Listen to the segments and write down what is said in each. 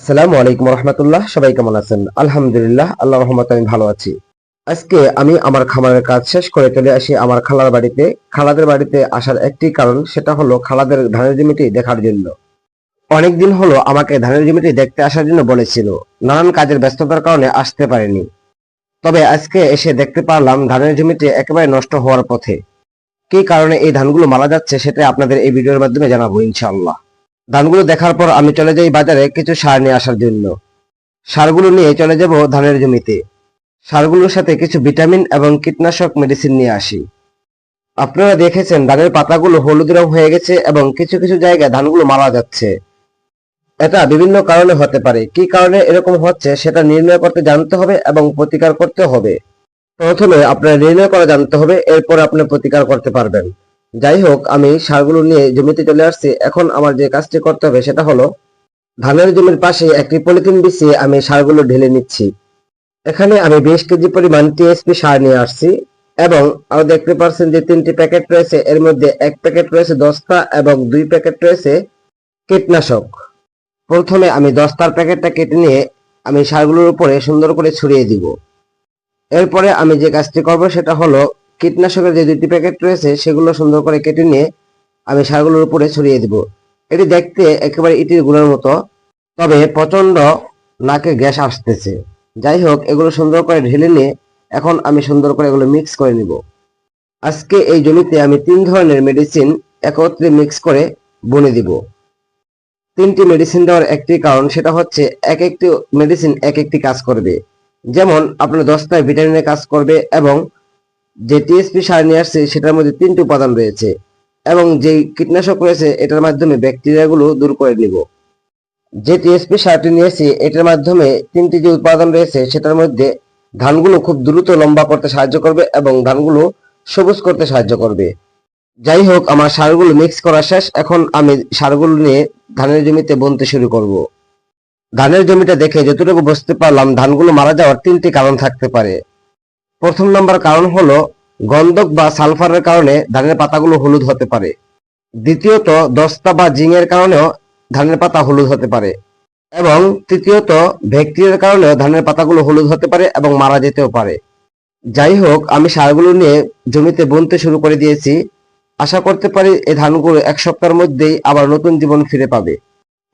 আসসালামু আলাইকুম রহমতুল্লাহ। সবাই কেমন আছেন? আলহামদুলিল্লাহ আল্লাহ রহমত আমি ভালো আছি। আজকে আমি আমার খামারের কাজ শেষ করে চলে আসি আমার খালার বাড়িতে। খালাদের বাড়িতে আসার একটি কারণ সেটা হলো খালাদের ধানের জমিটি দেখার জন্য। অনেকদিন হলো আমাকে ধানের জমিটি দেখতে আসার জন্য বলেছিল। নানান কাজের ব্যস্ততার কারণে আসতে পারেনি। তবে আজকে এসে দেখতে পারলাম ধানের জমিটি একেবারে নষ্ট হওয়ার পথে। কি কারণে এই ধানগুলো মারা যাচ্ছে সেটা আপনাদের এই ভিডিওর মাধ্যমে জানাব ইনশাআল্লাহ। ধানগুলো দেখার পর আমি চলে যাই বাজারে কিছু সার নিয়ে আসার জন্য। সারগুলো নিয়ে চলে যাব ধানের জমিতে। সারগুলোর সাথে কিছু ভিটামিন এবং কীটনাশক মেডিসিন নিয়ে আসি। আপনারা দেখেছেন ধানের পাতাগুলো হলুদ রং হয়ে গেছে এবং কিছু কিছু জায়গায় ধানগুলো মারা যাচ্ছে। এটা বিভিন্ন কারণে হতে পারে। কি কারণে এরকম হচ্ছে সেটা নির্ণয় করতে জানতে হবে এবং প্রতিকার করতে হবে। প্রথমে আপনার নির্ণয় করা জানতে হবে, এরপর আপনি প্রতিকার করতে পারবেন। যাই হোক আমি সারগুলো নিয়ে জমিতে চলে আসছি। এখন আমার যে কাজটি করতে হবে সেটা হলো, ধানের জমির পাশে একটি পলিথিন বিছিয়ে আমি সারগুলো ঢেলে নিচ্ছি। এখানে আমি বিশ কেজি পরিমাণ টিএসপি সার নিয়ে আসছি এবং আরও দেখতে পাচ্ছেন যে তিনটি প্যাকেট রয়েছে, এর মধ্যে এক প্যাকেট রয়েছে দস্তা এবং দুই প্যাকেট রয়েছে কীটনাশক। প্রথমে আমি দস্তার প্যাকেটটা কেটে নিয়ে আমি সারগুলোর উপরে সুন্দর করে ছড়িয়ে দিব। এরপরে আমি যে কাজটি করব সেটা হলো কীটনাশকের যে দুটি প্যাকেট রয়েছে, সেগুলো সুন্দর করে কেটে নিয়ে আমি সারগুলোর উপরে ছড়িয়ে দিব। এটি দেখতে একেবারে ইটির গুঁড়োর মতো, তবে প্রচণ্ড নাকে গ্যাস আসতেছে। যাই হোক, এগুলো সুন্দর করে ঢেলে নিয়ে এখন আমি সুন্দর করে এগুলো মিক্স করে নিব। আজকে এই জমিতে আমি তিন ধরনের মেডিসিন একত্রে মিক্স করে বনে দিব। তিনটি মেডিসিন দেওয়ার একটি কারণ, সেটা হচ্ছে এক একটি মেডিসিন এক একটি কাজ করবে। যেমন, আপনার দশটায় ভিটামিনের কাজ করবে এবং যে টিএসপি সার নিয়ে আসছে, সেটার মধ্যে তিনটি উপাদান রয়েছে এবং যে কীটনাশক রয়েছে, এটার মাধ্যমে ব্যাকটেরিয়াগুলো দূর করে নিব। যে টিএসপি সারটি নিয়েছি এটার মাধ্যমে তিনটি যে উপাদান রয়েছে, সেটার মধ্যে ধানগুলো খুব দ্রুত লম্বা করতে সাহায্য করবে এবং ধানগুলো সবুজ করতে সাহায্য করবে। যাই হোক, আমার সারগুলো মিক্স করা শেষ। এখন আমি সারগুলো নিয়ে ধানের জমিতে বুনতে শুরু করব। ধানের জমিটা দেখে যতটুকু বুঝতে পারলাম, ধানগুলো মারা যাওয়ার তিনটি কারণ থাকতে পারে। প্রথম নম্বর কারণ হলো গন্ধক বা সালফারের কারণে ধানের পাতাগুলো হলুদ হতে পারে। দ্বিতীয়ত, দস্তা বা জিঙের কারণেও ধানের পাতা হলুদ হতে পারে। এবং তৃতীয়ত, ব্যাকটেরিয়ার কারণেও ধানের পাতাগুলো হলুদ হতে পারে এবং মারা যেতেও পারে। যাই হোক আমি সারগুলো নিয়ে জমিতে বুনতে শুরু করে দিয়েছি। আশা করতে পারি এই ধানগুলো এক সপ্তাহের মধ্যেই আবার নতুন জীবন ফিরে পাবে।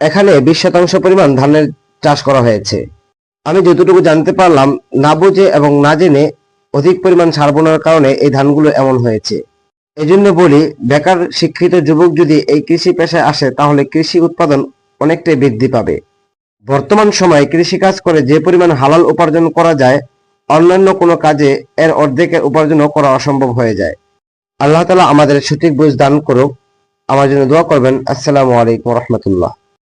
এখানে বিশ শতাংশ পরিমাণ ধানের চাষ করা হয়েছে। আমি যতটুকু জানতে পারলাম, না বুঝে এবং না জেনে অধিক পরিমাণ সার বোনার কারণে এই ধানগুলো এমন হয়েছে। এজন্য বলি, বেকার শিক্ষিত যুবক যদি এই কৃষি পেশায় আসে, তাহলে কৃষি উৎপাদন অনেকটাই বৃদ্ধি পাবে। বর্তমান সময়ে কৃষি কাজ করে যে পরিমাণ হালাল উপার্জন করা যায়, অন্যান্য কোনো কাজে এর অর্ধেকের উপার্জনও করা অসম্ভব হয়ে যায়। আল্লাহ তালা আমাদের সঠিক বুঝ দান করুক। আমার জন্য দোয়া করবেন। আসসালামু আলাইকুম রহমতুল্লাহ।